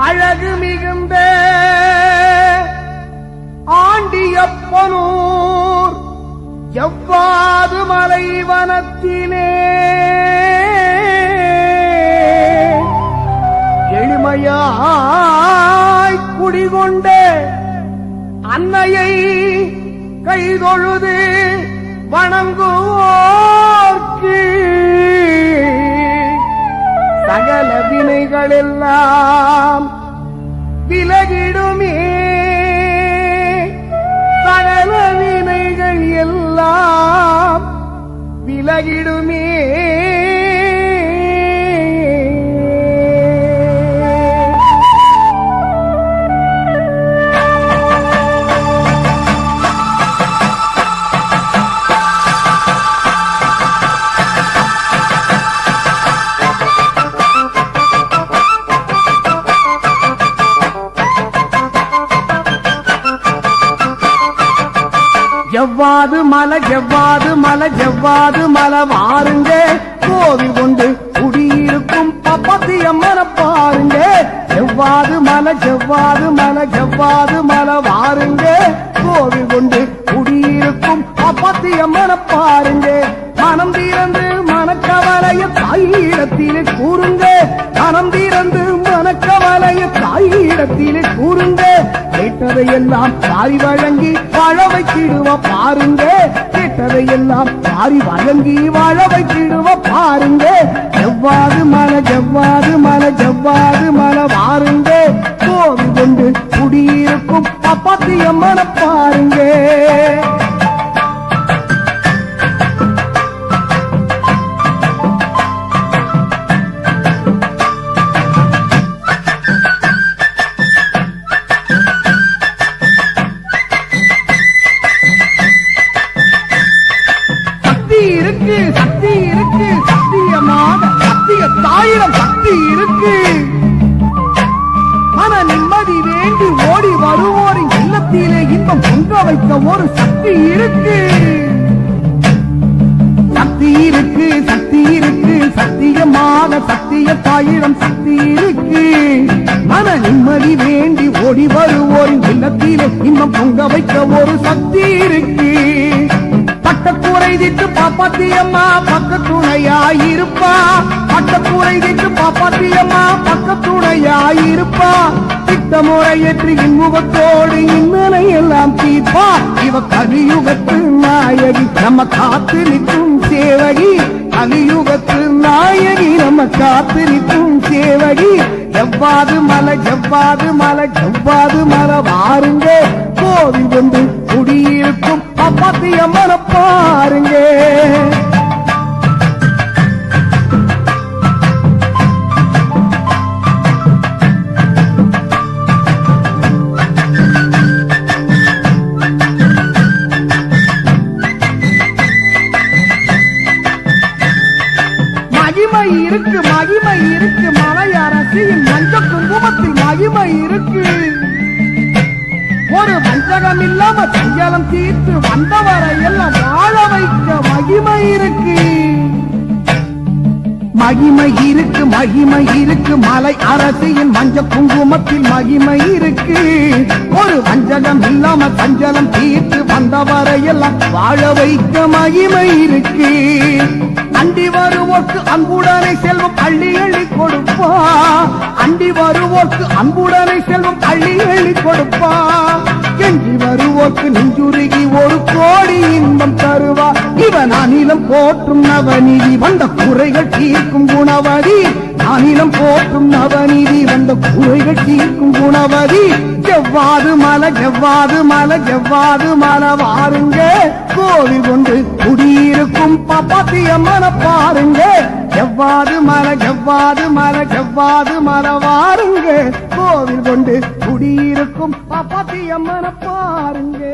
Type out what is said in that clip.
அழகு மிகுந்த ஆண்டியப்பனூர் எவ்வாறு மலைவனத்திலே எளிமையாய் குடிகொண்ட அன்னையை கைதொழுது வணங்குவோர்க்கு வினைகளெல்லாம் விலகிடுமே. எவ்வாது மலை எவ்வாது மலை எவ்வாது மலை வாருங்க. போது கொண்டு குடியிருக்கும் பப்பத்தி அம்மனை பாருங்க. எவ்வாது மலை எவ்வாது மலை எவ்வாது மலை வாருங்க. போது கொண்டு குடியிருக்கும் பப்பத்தி அம்மனை பாருங்க. மனம் தீரந்து மனக்கவலைய தாயிடத்திலே கூறுங்க. மனம் கேட்டதையெல்லாம் பாரி வழங்கி வாழ வைக்கிடுவ பாருங்க. கேட்டதையெல்லாம் சாரி வழங்கி வாழ வைத்திடுவ பாருங்க. எவ்வாறு மன ஜவ்வாது மன ஜவ்வாது மன வார வருவோரின் இல்லத்திலே இன்பம் பொங்க வைக்க ஒரு சக்தி இருக்கு. சக்தி இருக்கு சக்தி இருக்கு சத்தியமான சத்திய தாயிரம் சக்தி இருக்கு. மன நிம்மதி வேண்டி ஓடி வருவோரின் இல்லத்திலே இன்பம் பொங்க வைக்க ஒரு சக்தி இருக்கு. பட்டக்கூரை திட்டு பாப்பாத்தியம்மா பக்க துணையாயிருப்பா பட்டக்கூரை திட்டு பாப்பாத்தியம்மா பக்க துணையாயிருப்பா திட்ட முறையற்றி இன்முகத்தோடு இன்னலை எல்லாம் தீர்ப்பா? இவ கலியுகத்து நாயகி நம்ம காத்து நிற்கும் சேவகி. கலியுகத்து நாயகி நம்ம காத்து நிற்கும் சேவகி. எவ்வாது மலை எவ்வாது மலை எவ்வாது மலை வாருங்க. இருக்கு மகிமை இருக்கு. மலை அரசியின் மஞ்ச குங்குமத்தில் மகிமை இருக்கு. ஒரு வஞ்சகம் இல்லாம சஞ்சலம் தீர்த்து வந்தவரை எல்லாம் வாழ வைக்க மகிமை இருக்கு. மகிமை இருக்கு மகிமை இருக்கு. மலை அரசியின் மஞ்ச குங்குமத்தில் மகிமை இருக்கு. ஒரு வஞ்சகம் இல்லாம சஞ்சலம் தீர்த்து வந்தவரை எல்லாம் வாழ வைக்க மகிமை இருக்கு. அண்டி வருவோர்க்கு அன்புடனை செல்வம் அள்ளி அள்ளி கொடுப்பா. அண்டி வருவோர்க்கு அன்புடனை செல்வம் அள்ளி அள்ளி கொடுப்பா. கெஞ்சி வருவோர்க்கு நெஞ்சுருகி ஒரு கோடி இன்பம் தருவா. இவன் அநிலம் போற்றும் நவநிதி வந்த குறைகள் தீர்க்கும் குணவதி அனிலம் போற்றும் நவநீதி வந்த குறைகள் தீர்க்கும் குணவதி. எவ்வாது மலை எவ்வாது மலை எவ்வாது மலை வாருங்க. கோவில் கொண்டு குடியிருக்கும் பாப்பாத்தி அம்மனை பாருங்க. எவ்வாது மலை எவ்வாது மலை எவ்வாது மலை வாருங்க. கோவில் கொண்டு குடியிருக்கும் பாப்பாத்தி அம்மனை பாருங்க.